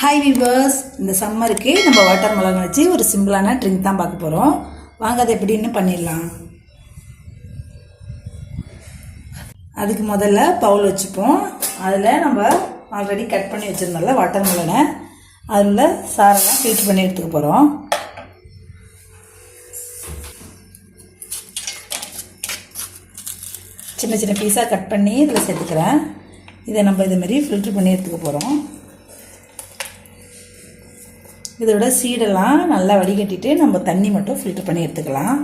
Hi viewers இந்த சம்மருக்கு நம்ம வாட்டர் மெலன் வச்சு ஒரு சிம்பிளான ட்ரிங்க் தான் பார்க்க போகிறோம் வாங்க அதை எப்படின்னு பண்ணிடலாம். அதுக்கு முதல்ல பவுல் வச்சுப்போம். அதில் நம்ம ஆல்ரெடி கட் பண்ணி வச்சுருந்தோம்ல வாட்டர் மிளனை அதில் சாரெல்லாம் ஃபில்ட்ரு பண்ணி எடுத்துக்க போகிறோம் சின்ன சின்ன பீஸாக கட் பண்ணி இதில் சேர்த்துக்கிறேன். இதை நம்ம இதுமாரி ஃபில்ட்ரு பண்ணி எடுத்துக்க போகிறோம் இதோட சீடெல்லாம் நல்லா வடிகட்டிட்டு நம்ம தண்ணி மட்டும் ஃபில்டர் பண்ணி எடுத்துக்கலாம்.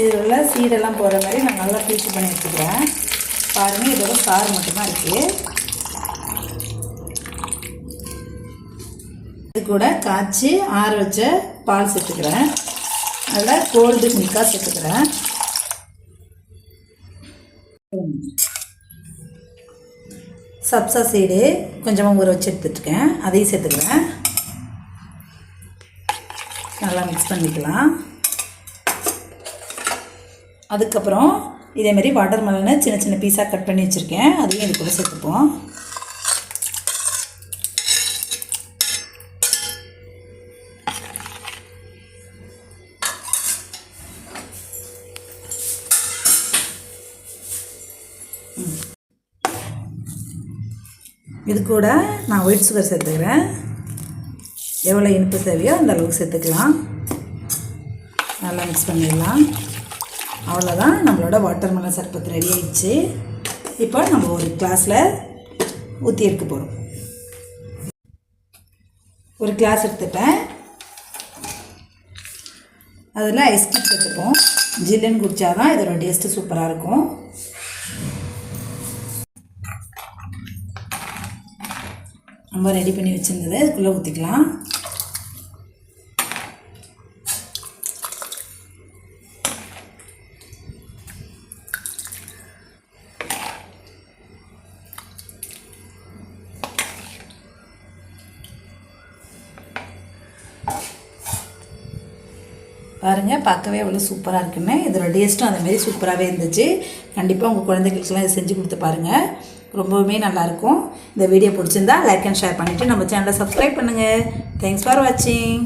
இதில் உள்ள சீடெல்லாம் போகிற மாதிரி நான் நல்லா ஃபில்டர் பண்ணி எடுத்துக்கிறேன். பாருங்கள் இதோட சாறு மட்டும்தான் இருக்குது இது கூட காய்ச்சி ஆற வச்ச பால் சேர்த்துக்கிறேன். அதில் கோல்டு மில்காக சேர்த்துக்கிறேன். சப்சா சீடு கொஞ்சமாக ஊற வச்சு எடுத்துட்டுருக்கேன் அதையும் சேர்த்துக்கிறேன். நல்லா மிக்ஸ் பண்ணிக்கலாம். அதுக்கப்புறம் இதேமாரி வாட்டர் மெலனை சின்ன சின்ன பீஸாக கட் பண்ணி வச்சுருக்கேன். அதையும் இது கூட சேர்த்துப்போம். இது கூட நான் ஒயிட் சுகர் சேர்த்துக்கிறேன். எவ்வளோ இனிப்பு தேவையோ அந்த அளவுக்கு சேர்த்துக்கலாம். நல்லா மிக்ஸ் பண்ணிடலாம். அவ்வளோதான் நம்மளோட வாட்டர் மெலன் சர்பத் ரெடி ஆயிடுச்சு. இப்போ நம்ம ஒரு கிளாஸில் ஊற்றி எடுக்க போகிறோம் ஒரு கிளாஸ் எடுத்துட்டேன். அதில் ஐஸ் க்யூப் எடுத்துப்போம் ஜில்லுன்னு குடித்தா தான் இதோட டேஸ்ட்டு சூப்பராக இருக்கும். நம்ம ரெடி பண்ணி வச்சுருந்ததை. இதுக்குள்ளே ஊற்றிக்கலாம் பாருங்கள் பார்க்கவே அவ்வளோ சூப்பராக இருக்குன்னு இதோட டேஸ்ட்டும் அதேமாரி சூப்பராகவே இருந்துச்சு. கண்டிப்பாக உங்கள் குழந்தைகளுக்கெல்லாம் இதை செஞ்சு கொடுத்து பாருங்கள் ரொம்பவுமே நல்லாயிருக்கும் இந்த வீடியோ பிடிச்சிருந்தா லைக் அண்ட் ஷேர் பண்ணிவிட்டு நம்ம சேனலை சப்ஸ்கிரைப் பண்ணுங்கள் தேங்க்ஸ் ஃபார் வாட்சிங்